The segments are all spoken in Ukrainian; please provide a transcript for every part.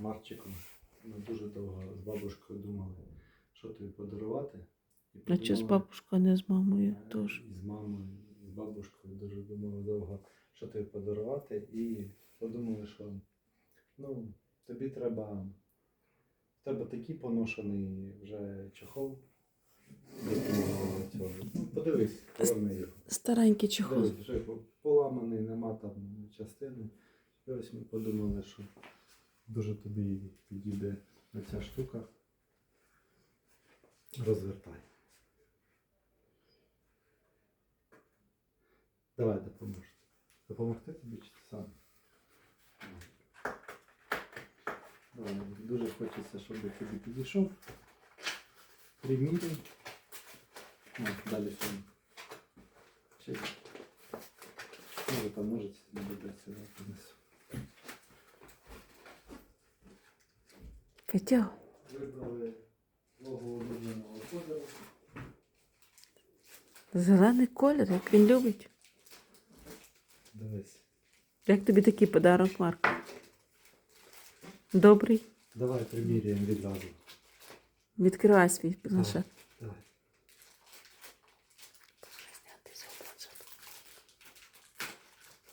Марчиком. Ми дуже довго з бабушкою думали, що тобі подарувати. І А чи з подумали, бабушкою, не з мамою е, теж. І з мамою, з бабушкою дуже думали довго, що тобі подарувати. І подумали, що ну, тобі треба. В тебе такий поношений вже чохол. Ну, подивись, поверни його. Старенький чехол. Дивись, вже поламаний, нема там частини. І ось ми подумали, що дуже тобі підійде ця штука. Розвертай. Давай допоможу. Допомогти тобі чи ти сам? Давай, дуже хочеться, щоб я тобі підійшов. Приміряй. Ну, далі що. Чек. Може там ножиці не додаться, я принесу. Витягуй. Вибрали свого улюбленого кольору. Зелений колір, як він любить. Дивись. Як тобі такий подарок, Марк? Добрий. Давай приміряємо відразу. Відкривай свій планшет. Давай.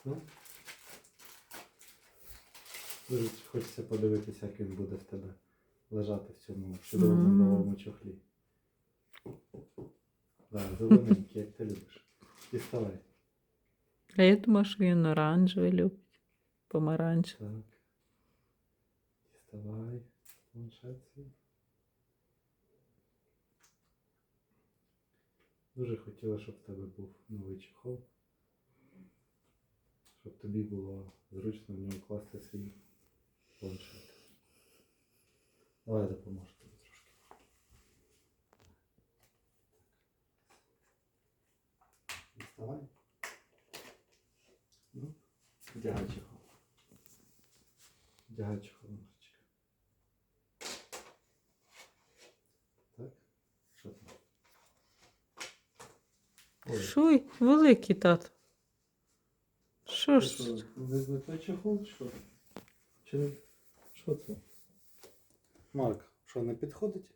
Ну. Дуже хочеться подивитися, як він буде в тебе лежати в цьому чудовому Мгм. новому чохлі. Так, зелененький, як ти любиш. Діставай. А я думаю, що він оранжевий любить. Помаранчевий. Так. Діставай планшет свій. Дуже хотіла, щоб в тебе був новий чехол. Щоб тобі було зручно в нього класти свій планшет. Давай допоможу тобі трошки. Діставай. Ну, вдягай чехол. Вдягай чехол, Марчик. Так? Що там? Ой, Шуй, великий тато. Що це ж? що, не не той чехол, що? Чи не? Що це? Марк, що не підходить?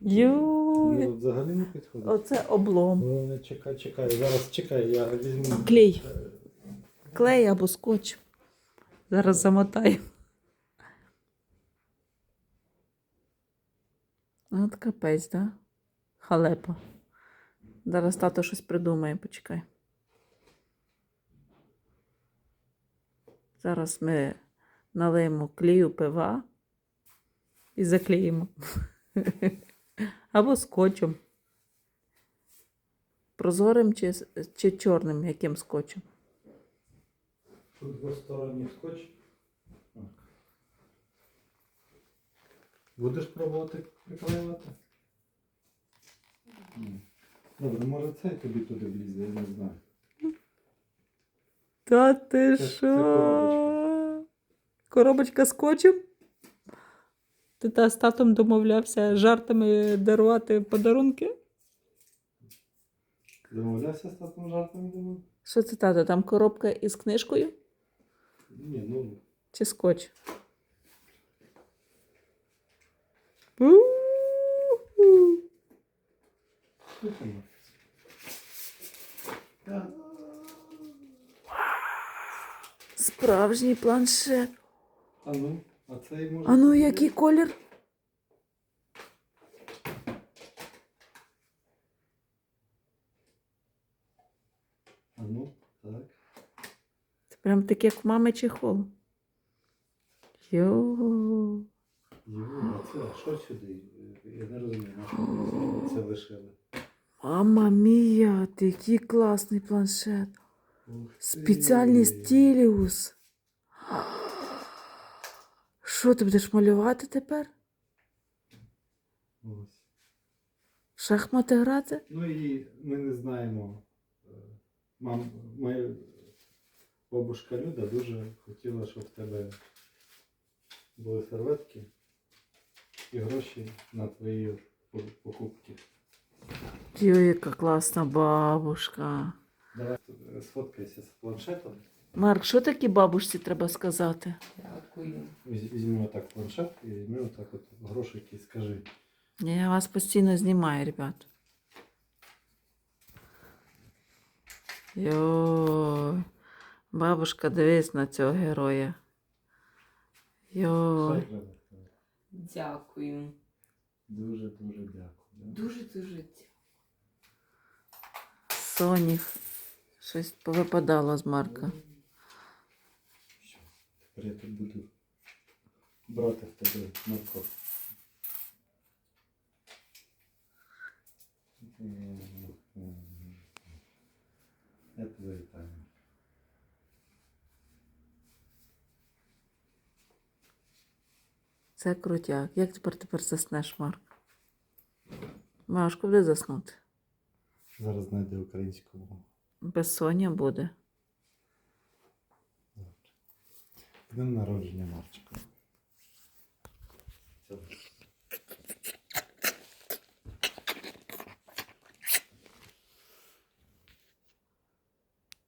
Йой. Ну, взагалі не підходить. Оце облом. Ну, чекай, чекай, зараз чекай, я візьму. Клей. Е, Клей або скотч. Зараз замотаю. От капець, да? Халепа. Зараз тато щось придумає, почекай. Зараз ми налиємо клею пива і заклеїмо. Або скотчем. Прозорим чи, чи чорним яким скотчем. Тут двосторонній скотч. Будеш пробувати приклеювати? Добре, може цей тобі туди влізе, я не знаю. Та ти що? коробочка. Коробочка скотчем? Ти та з татом домовлявся жартами дарувати подарунки? Домовлявся з татом жартом думав? Що це тато? Там коробка із книжкою Ні, ну. чи скотч? Справжній планшет. А ну, а цей може. А ну який колір? А ну, так. Це прям таке, як в мами чехол. Йо. Йо, а це а що сюди? Я не розумію, на що це лишили. Мама мія, ти який класний планшет. Ух ти. Спеціальний стіліус. Що ти будеш малювати тепер? Ось. Шахмати грати? Ну і ми не знаємо. е, Мам, моя бабушка Люда дуже хотіла, щоб в тебе були серветки і гроші на твої покупки. Йой, яка класна бабушка. Давай е, сфоткайся з планшетом. Марк, що такі бабушці треба сказати? Я Дякую. Візь- Візьми отак планшет і візьми отак от грошики і скажи. Я вас постійно знімаю, ребят. Йо, бабушка, дивись на цього героя. Йо. Дякую. Дуже-дуже дякую. Дуже-дуже дякую. Соні. Щось повипадало з Марка. Все. Тепер я тут буду брати в тебе Марко. Я тебе вітаю. Це крутяк. Як тепер тепер заснеш, Марк? Важко буде заснути. Зараз знайде українську мову. Безсоння буде. Днем народження Марчика.